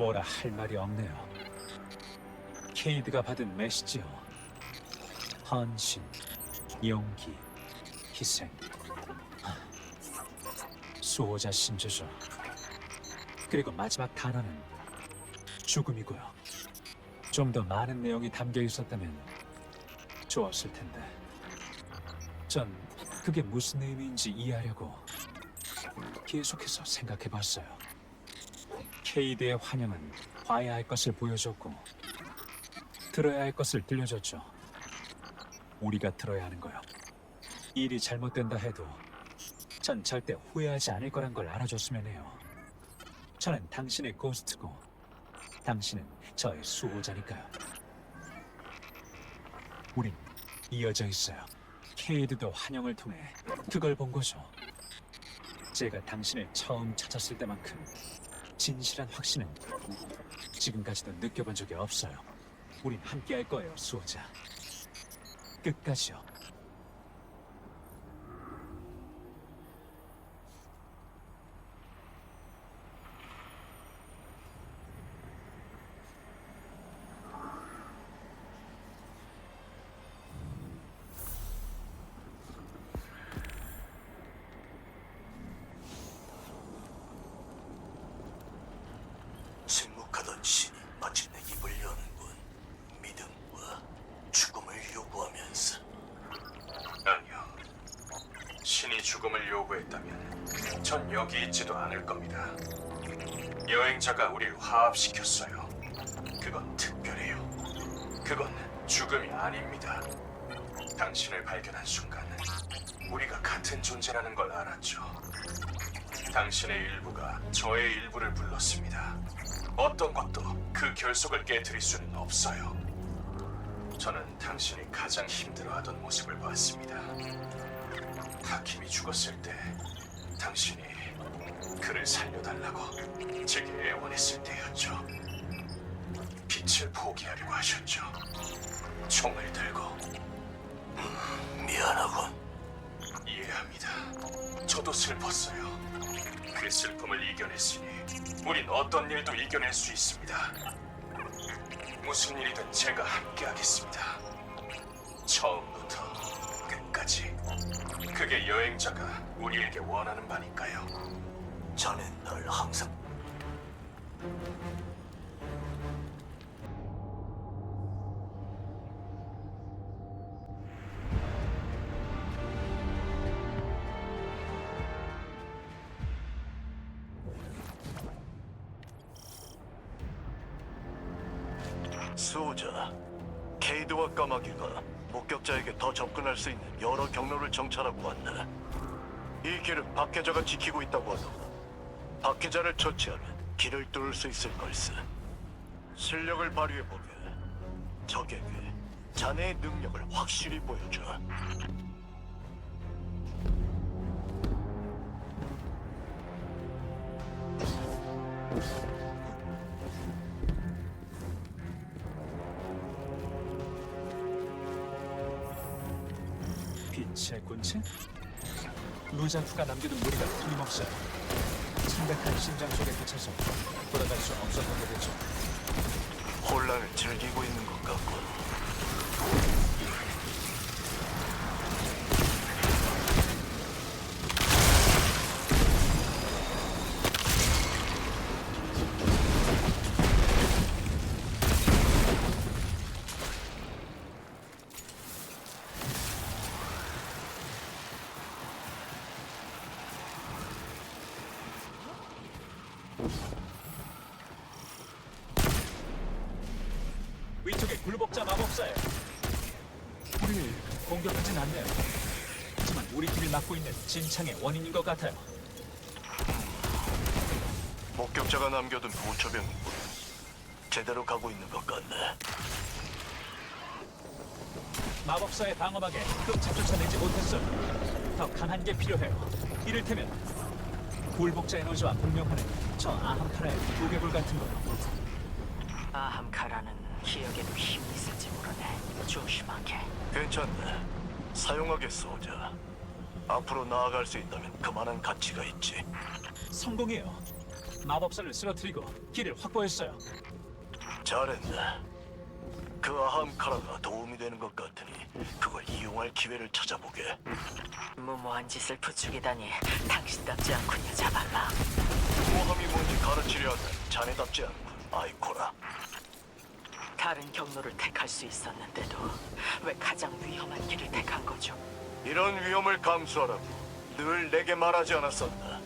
뭐라 할 말이 없네요. 케이드가 받은 메시지요. 헌신, 용기, 희생. 하, 수호자 신조죠. 그리고 마지막 단어는 죽음이고요. 좀 더 많은 내용이 담겨 있었다면 좋았을 텐데. 전 그게 무슨 의미인지 이해하려고 계속해서 생각해 봤어요. 케이드의 환영은 봐야 할 것을 보여줬고 들어야 할 것을 들려줬죠. 우리가 들어야 하는 거요. 일이 잘못된다 해도 전 절대 후회하지 않을 거란 걸 알아줬으면 해요. 저는 당신의 고스트고 당신은 저의 수호자니까요. 우린 이어져 있어요. 케이드도 환영을 통해 그걸 본 거죠. 제가 당신을 처음 찾았을 때만큼 진실한 확신은 지금까지도 느껴본 적이 없어요. 우린 함께 할 거예요, 수호자. 끝까지요. 신이 마침내 입을 여는군. 믿음과 죽음을 요구하면서 아니요. 신이 죽음을 요구했다면 전 여기 있지도 않을 겁니다. 여행자가 우릴 화합시켰어요. 그건 특별해요. 그건 죽음이 아닙니다. 당신을 발견한 순간 우리가 같은 존재라는 걸 알았죠. 당신의 일부가 저의 일부를 불렀습니다. 어떤 것도 그 결속을 깨뜨릴 수는 없어요. 저는 당신이 가장 힘들어하던 모습을 봤습니다. 하킴이 죽었을 때 당신이 그를 살려달라고 제게 애원했을 때였죠. 빛을 포기하려고 하셨죠. 총을 들고 미안하군. 이해합니다. 저도 슬펐어요. 그 슬픔을 이겨냈으니 우린 어떤 일도 이겨낼 수 있습니다. 무슨 일이든 제가 함께하겠습니다. 처음부터 끝까지. 그게 여행자가 우리에게 원하는 바니까요. 자넨 널 항상 수호자 케이드와 까마귀가 목격자에게 더 접근할 수 있는 여러 경로를 정찰하고 왔다. 이 길은 박해자가 지키고 있다고 하더군. 박해자를 처치하면 길을 뚫을 수 있을 걸세. 실력을 발휘해보게. 적에게 자네의 능력을 확실히 보여줘. 루자프가 남겨둔 무리가 틀림없어요. 창백한 심장 속에 갇혀서 돌아갈 수 없었던 거겠죠. 혼란을 즐기고 있는 것 같군. 위쪽에 굴복자 마법사예요. 우리를 공격하진 않네요. 하지만 우리 길을 막고 있는 진창의 원인인 것 같아요. 목격자가 남겨둔 보초병이군. 제대로 가고 있는 것 같네. 마법사의 방어막에 끔찍 쫓아내지 못했어요. 더 강한 게 필요해요. 이를테면 굴복자 에너지와 공명하는 저 아함카라의 두개골 같은 거요. 아함카라는 기억에도 힘이 있을지 모르네. 조심하게. 괜찮네. 사용하겠어, 오자. 앞으로 나아갈 수 있다면 그만한 가치가 있지. 성공이에요. 마법사를 쓰러뜨리고 길을 확보했어요. 잘했네. 그 아함카라가 도움이 되는 것 같으니 그걸 이용할 기회를 찾아보게. 무모한 짓을 부추기다니 당신답지 않군요, 자발라. 모함이 뭔지 가르치려 하면 자네답지 않군, 아이코라. 다른 경로를 택할 수 있었는데도 왜 가장 위험한 길을 택한 거죠? 이런 위험을 감수하라고 늘 내게 말하지 않았었나?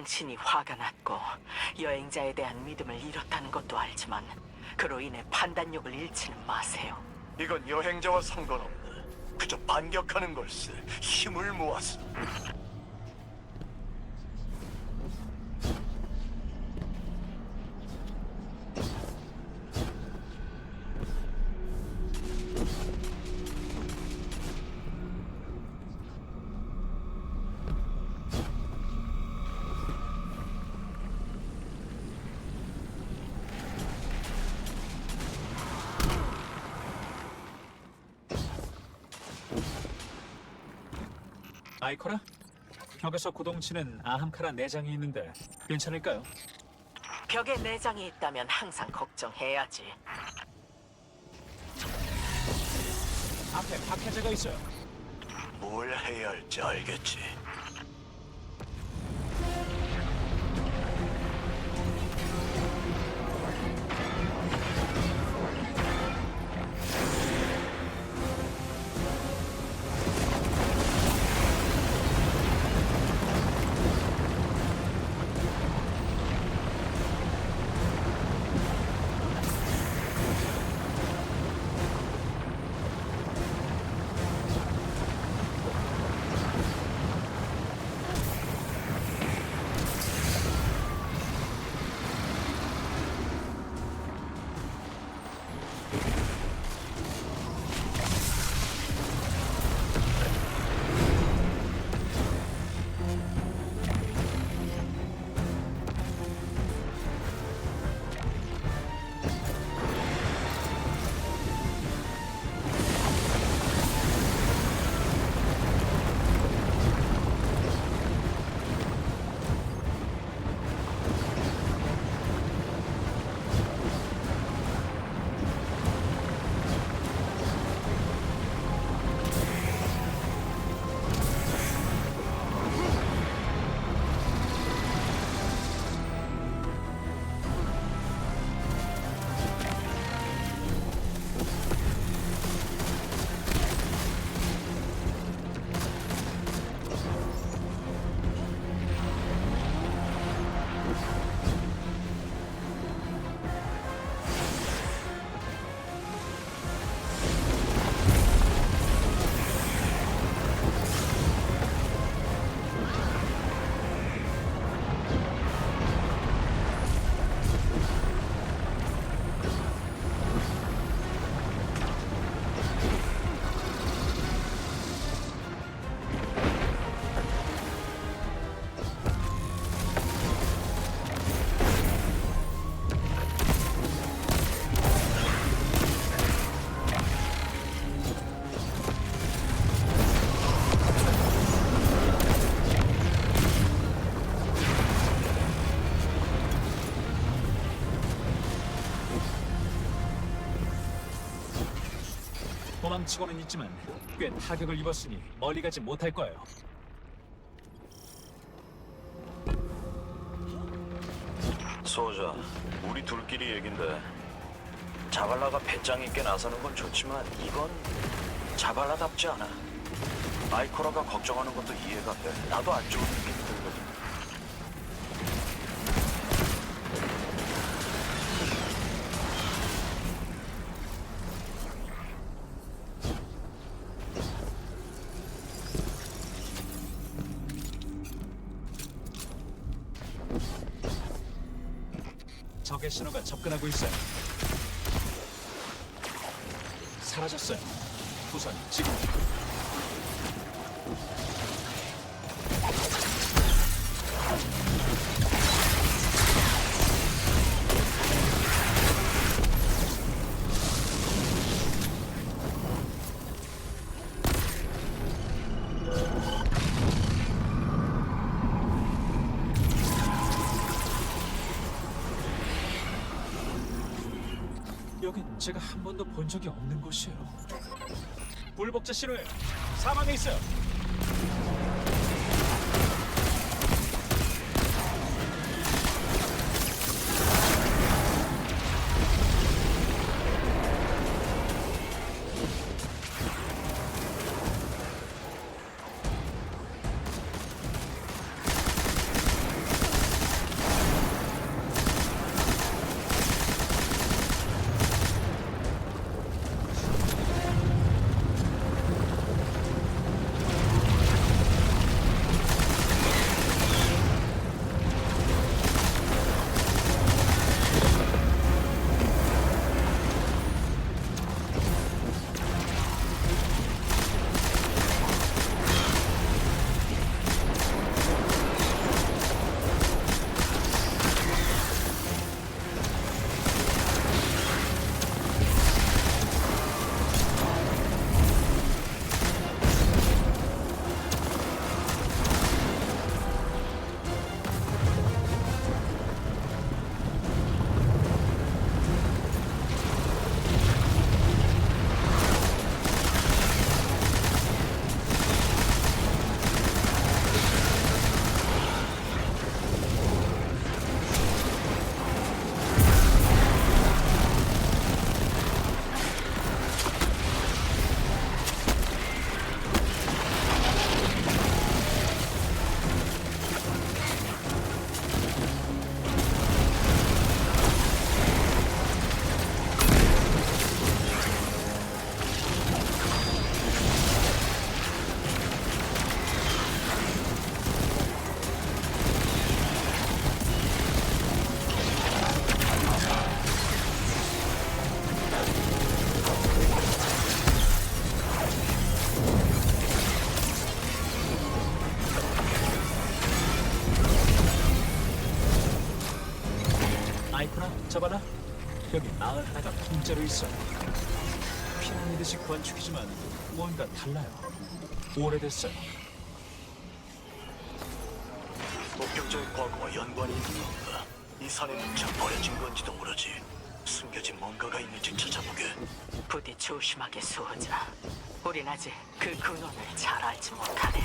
당신이 화가 났고 여행자에 대한 믿음을 잃었다는 것도 알지만 그로 인해 판단력을 잃지는 마세요. 이건 여행자와 상관없네. 그저 반격하는 걸세. 힘을 모아서. 아이코라? 벽에서 고동치는 아함카라 내장이 있는데 괜찮을까요? 벽에 내장이 있다면 항상 걱정해야지. 앞에 박해제가 있어요. 뭘 해야 할지 알겠지. 망치고는 있지만 꽤 타격을 입었으니 멀리 가지 못할 거예요. 소자, 우리 둘끼리 얘긴데 자발라가 배짱 있게 나서는 건 좋지만 이건 자발라답지 않아. 아이코라가 걱정하는 것도 이해가 돼. 나도 안 좋은 느낌 적의 신호가 접근하고 있어요. 사라졌어요. 우선 지금 여긴 제가 한 번도 본 적이 없는 곳이에요. 불복자 신호예요. 사망에 있어요. 잡아라. 여기 마을 하나가 통째로 있어. 피라미드식 건축이지만 뭔가 달라요. 오래됐어요. 목격자의 과거와 연관이 있는 건가? 이 산에는 참 버려진 건지도 모르지. 숨겨진 뭔가가 있는지 찾아보게. 부디 조심하게 수호자. 우린 아직 그 근원을 잘 알지 못하네.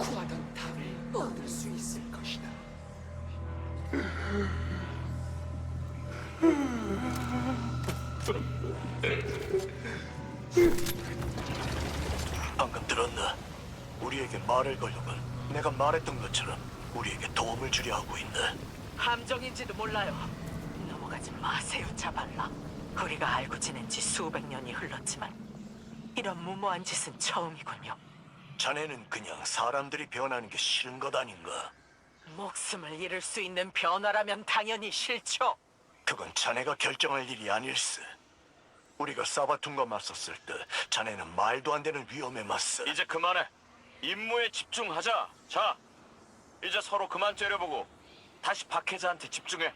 구하던 답을 얻을 수 있을 것이다. 방금 들었나? 우리에게 말을 걸려고 내가 말했던 것처럼 우리에게 도움을 주려 하고 있네. 함정인지도 몰라요. 넘어가지 마세요, 자발라. 우리가 알고 지낸 지 수백 년이 흘렀지만 이런 무모한 짓은 처음이군요. 자네는 그냥 사람들이 변하는 게 싫은 것 아닌가? 목숨을 잃을 수 있는 변화라면 당연히 싫죠. 그건 자네가 결정할 일이 아닐세. 우리가 사바툰과 맞섰을 때 자네는 말도 안 되는 위험에 맞서. 이제 그만해. 임무에 집중하자. 자, 이제 서로 그만 째려보고 다시 박혜자한테 집중해.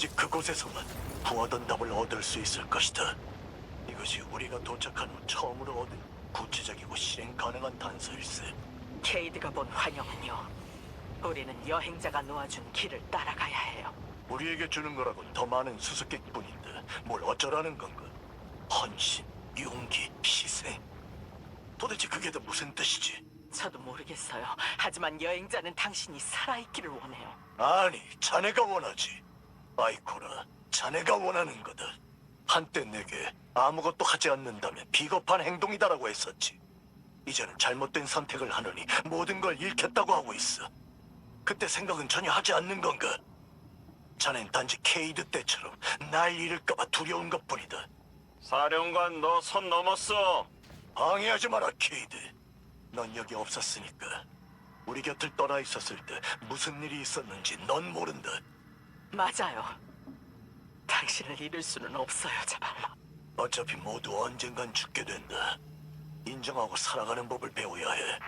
오직 그곳에서만 구하던 답을 얻을 수 있을 것이다. 이것이 우리가 도착한 후 처음으로 얻은 구체적이고 실행 가능한 단서일세. 케이드가 본 환영은요. 우리는 여행자가 놓아준 길을 따라가야 해요. 우리에게 주는 거라곤 더 많은 수수께끼뿐인데 뭘 어쩌라는 건가? 헌신, 용기, 희생. 도대체 그게 다 무슨 뜻이지? 저도 모르겠어요. 하지만 여행자는 당신이 살아있기를 원해요. 아니, 자네가 원하지. 아이코라, 자네가 원하는 거다. 한때 내게 아무것도 하지 않는다면 비겁한 행동이다라고 했었지. 이제는 잘못된 선택을 하느니 모든 걸 잃겠다고 하고 있어. 그때 생각은 전혀 하지 않는 건가? 자넨 단지 케이드 때처럼 날 잃을까봐 두려운 것뿐이다. 사령관 너 선 넘었어. 방해하지 마라, 케이드. 넌 여기 없었으니까. 우리 곁을 떠나 있었을 때 무슨 일이 있었는지 넌 모른다. 맞아요. 당신을 잃을 수는 없어요, 자발라. 어차피 모두 언젠간 죽게 된다. 인정하고 살아가는 법을 배워야 해.